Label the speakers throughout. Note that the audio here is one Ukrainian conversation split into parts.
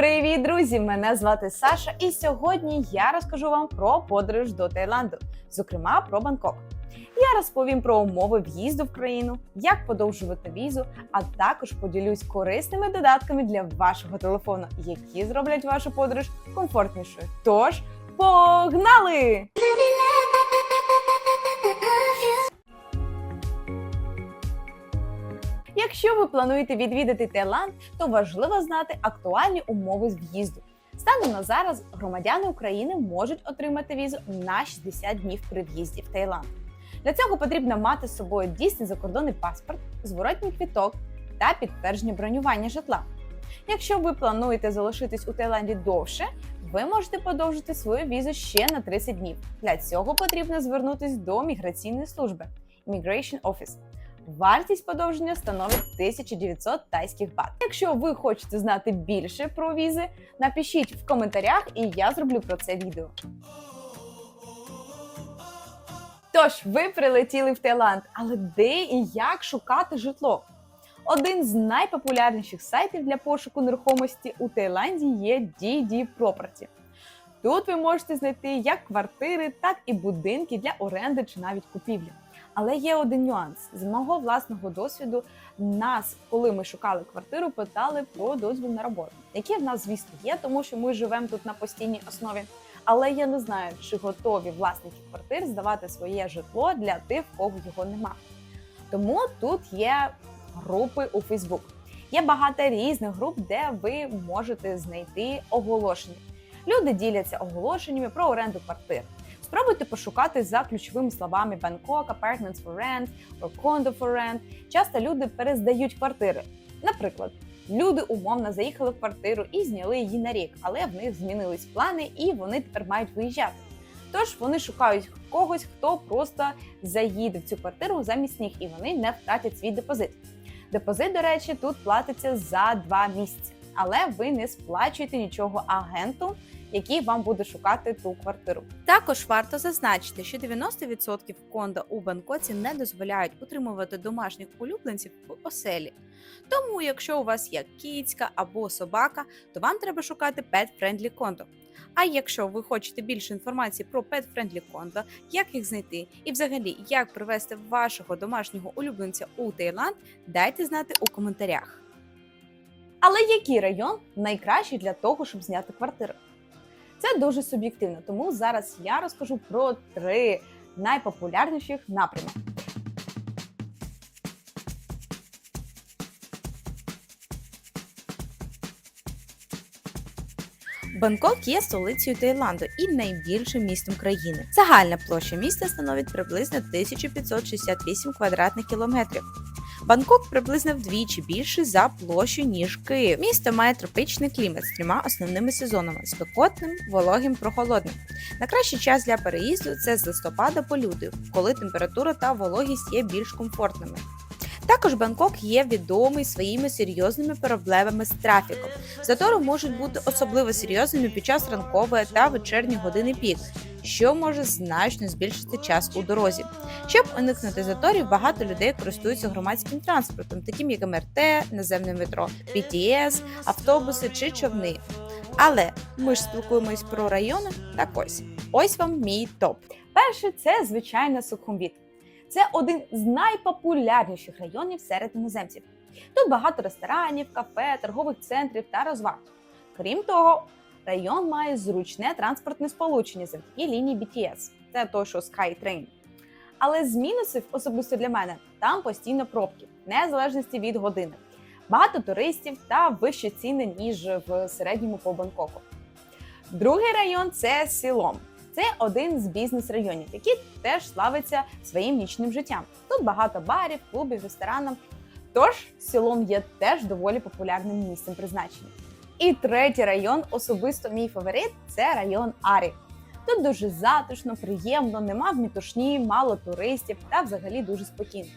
Speaker 1: Привіт, друзі! Мене звати Саша, і сьогодні я розкажу вам про подорож до Таїланду, зокрема про Бангкок. Я розповім про умови в'їзду в країну, як подовжувати візу, а також поділюсь корисними додатками для вашого телефону, які зроблять вашу подорож комфортнішою. Тож, погнали! Якщо ви плануєте відвідати Таїланд, то важливо знати актуальні умови з в'їзду. Станом на зараз громадяни України можуть отримати візу на 60 днів при в'їзді в Таїланд. Для цього потрібно мати з собою дійсний закордонний паспорт, зворотній квіток та підтвердження бронювання житла. Якщо ви плануєте залишитись у Таїланді довше, ви можете подовжити свою візу ще на 30 днів. Для цього потрібно звернутися до міграційної служби Immigration Office. Вартість подовження становить 1900 тайських бат. Якщо ви хочете знати більше про візи, напишіть в коментарях, і я зроблю про це відео. Тож, ви прилетіли в Таїланд, але де і як шукати житло? Один з найпопулярніших сайтів для пошуку нерухомості у Таїланді є DD Property. Тут ви можете знайти як квартири, так і будинки для оренди чи навіть купівлі. Але є один нюанс з мого власного досвіду. Нас, коли ми шукали квартиру, питали про дозвіл на роботу, який в нас, звісно, є, тому що ми живемо тут на постійній основі. Але я не знаю, чи готові власники квартир здавати своє житло для тих, в кого його нема. Тому тут є групи у Facebook. Є багато різних груп, де ви можете знайти оголошення. Люди діляться оголошеннями про оренду квартир. Спробуйте пошукати за ключовими словами Bangkok, Apartments for Rent, or Condo for Rent. Часто люди перездають квартири. Наприклад, люди умовно заїхали в квартиру і зняли її на рік, але в них змінились плани, і вони тепер мають виїжджати. Тож вони шукають когось, хто просто заїде в цю квартиру замість них, і вони не втратять свій депозит. Депозит, до речі, тут платиться за два місяці, але ви не сплачуєте нічого агенту, який вам буде шукати ту квартиру.
Speaker 2: Також варто зазначити, що 90% кондо у Бангкоці не дозволяють утримувати домашніх улюбленців в оселі. Тому, якщо у вас є кіцька або собака, то вам треба шукати pet-friendly кондо. А якщо ви хочете більше інформації про pet-friendly кондо, як їх знайти і взагалі як привести вашого домашнього улюбленця у Таїланд, дайте знати у коментарях.
Speaker 1: Але який район найкращий для того, щоб зняти квартиру? Це дуже суб'єктивно, тому зараз я розкажу про три найпопулярніших напрями.
Speaker 2: Бангкок є столицею Таїланду і найбільшим містом країни. Загальна площа міста становить приблизно 1568 квадратних кілометрів. Бангкок приблизно вдвічі більший за площу, ніж Київ. Місто має тропічний клімат з трьома основними сезонами: спекотним, вологим, прохолодним. Найкращий час для переїзду це з листопада по лютий, коли температура та вологість є більш комфортними. Також Бангкок є відомий своїми серйозними проблемами з трафіком. Затори можуть бути особливо серйозними під час ранкової та вечірньої години пік, що може значно збільшити час у дорозі. Щоб уникнути заторів, багато людей користуються громадським транспортом, таким як МРТ, наземне метро, BTS, автобуси чи човни. Але ми ж спілкуємось про райони. Так ось ось вам мій топ.
Speaker 1: Перше це звичайно Сухумвіт. Це один з найпопулярніших районів серед іноземців. Тут багато ресторанів, кафе, торгових центрів та розваг. Крім того, район має зручне транспортне сполучення завдяки лінії BTS. Це то, що SkyTrain. Але з мінусів, особисто для мене, там постійно пробки, незалежності від години. Багато туристів та вищі ціни, ніж в середньому по Бангкоку. Другий район це Сілом. Це один з бізнес-районів, який теж славиться своїм нічним життям. Тут багато барів, клубів, ресторанів. Тож Сілом є теж доволі популярним місцем призначення. І третій район, особисто мій фаворит, це район Арі. Тут дуже затишно, приємно, нема метушні, мало туристів та взагалі дуже спокійно.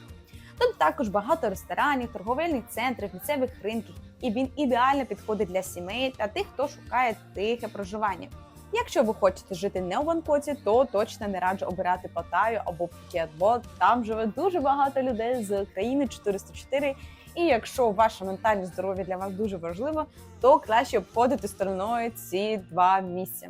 Speaker 1: Тут також багато ресторанів, торговельних центрів, місцевих ринків, і він ідеально підходить для сімей та тих, хто шукає тихе проживання. Якщо ви хочете жити не у Бангкоці, то точно не раджу обирати Паттайю або Пхукет, бо там живе дуже багато людей з країни 404, І якщо ваше ментальне здоров'я для вас дуже важливо, то краще обходити стороною ці два місця.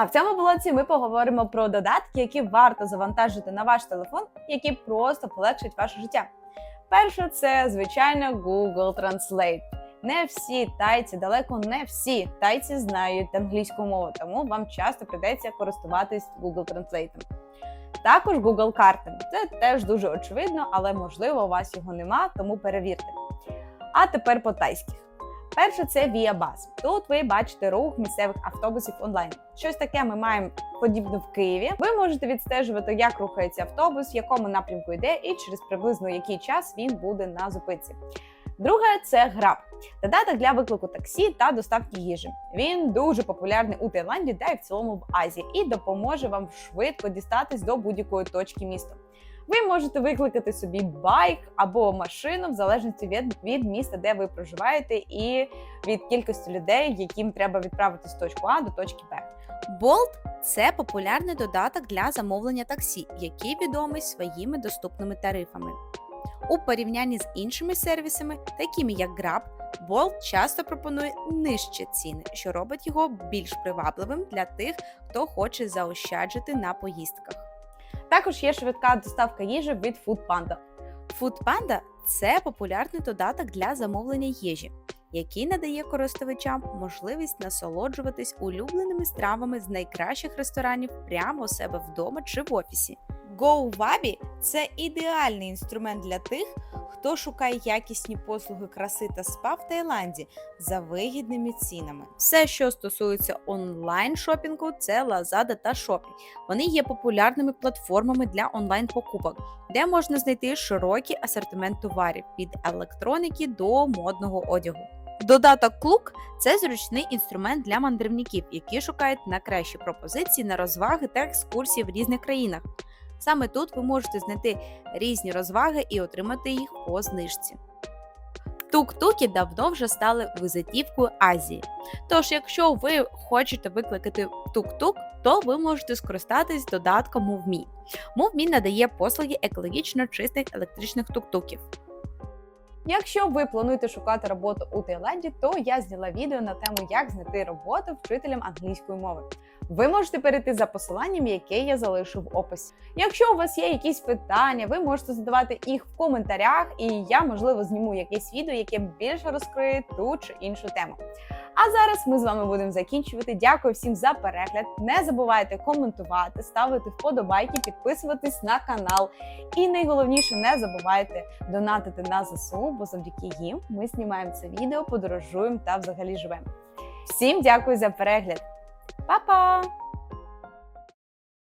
Speaker 1: А в цьому блоці ми поговоримо про додатки, які варто завантажити на ваш телефон, які просто полегшать ваше життя. Перше, це звичайно Google Translate. Не всі тайці, далеко не всі тайці знають англійську мову, тому вам часто прийдеться користуватись Google Translate. Також Google карти. Це теж дуже очевидно, але можливо у вас його нема, тому перевірте. А тепер по тайських. Перше це ViaBus. Тут ви бачите рух місцевих автобусів онлайн. Щось таке ми маємо подібне в Києві. Ви можете відстежувати, як рухається автобус, в якому напрямку йде, і через приблизно який час він буде на зупинці. Друге це Grab. Додаток для виклику таксі та доставки їжі. Він дуже популярний у Таїланді та й в цілому в Азії і допоможе вам швидко дістатись до будь-якої точки міста. Ви можете викликати собі байк або машину в залежності від, від міста, де ви проживаєте, і від кількості людей, яким треба відправити з точки А до точки Б.
Speaker 2: Bolt – це популярний додаток для замовлення таксі, який відомий своїми доступними тарифами. У порівнянні з іншими сервісами, такими як Grab, Bolt часто пропонує нижчі ціни, що робить його більш привабливим для тих, хто хоче заощаджити на поїздках.
Speaker 1: Також є швидка доставка їжі від Foodpanda.
Speaker 2: Foodpanda – це популярний додаток для замовлення їжі, який надає користувачам можливість насолоджуватись улюбленими стравами з найкращих ресторанів прямо у себе вдома чи в офісі. GoWabi – це ідеальний інструмент для тих, хто шукає якісні послуги краси та спа в Таїланді за вигідними цінами. Все, що стосується онлайн шопінгу, це Lazada та Shopee. Вони є популярними платформами для онлайн покупок, де можна знайти широкий асортимент товарів від електроніки до модного одягу. Додаток Клук це зручний інструмент для мандрівників, які шукають на кращі пропозиції на розваги та екскурсії в різних країнах. Саме тут ви можете знайти різні розваги і отримати їх по знижці. Тук-туки давно вже стали визитівкою Азії. Тож, якщо ви хочете викликати тук-тук, то ви можете скористатись додатком MoveMe. MoveMe надає послуги екологічно чистих електричних тук-туків.
Speaker 1: Якщо ви плануєте шукати роботу у Таїланді, то я зняла відео на тему, як знайти роботу вчителем англійської мови. Ви можете перейти за посиланням, яке я залишу в описі. Якщо у вас є якісь питання, ви можете задавати їх в коментарях, і я, можливо, зніму якесь відео, яке більше розкриє ту чи іншу тему. А зараз ми з вами будемо закінчувати. Дякую всім за перегляд. Не забувайте коментувати, ставити вподобайки, підписуватись на канал. І найголовніше, не забувайте донатити на ЗСУ, бо завдяки їм ми знімаємо це відео, подорожуємо та взагалі живемо. Всім дякую за перегляд! Па-па!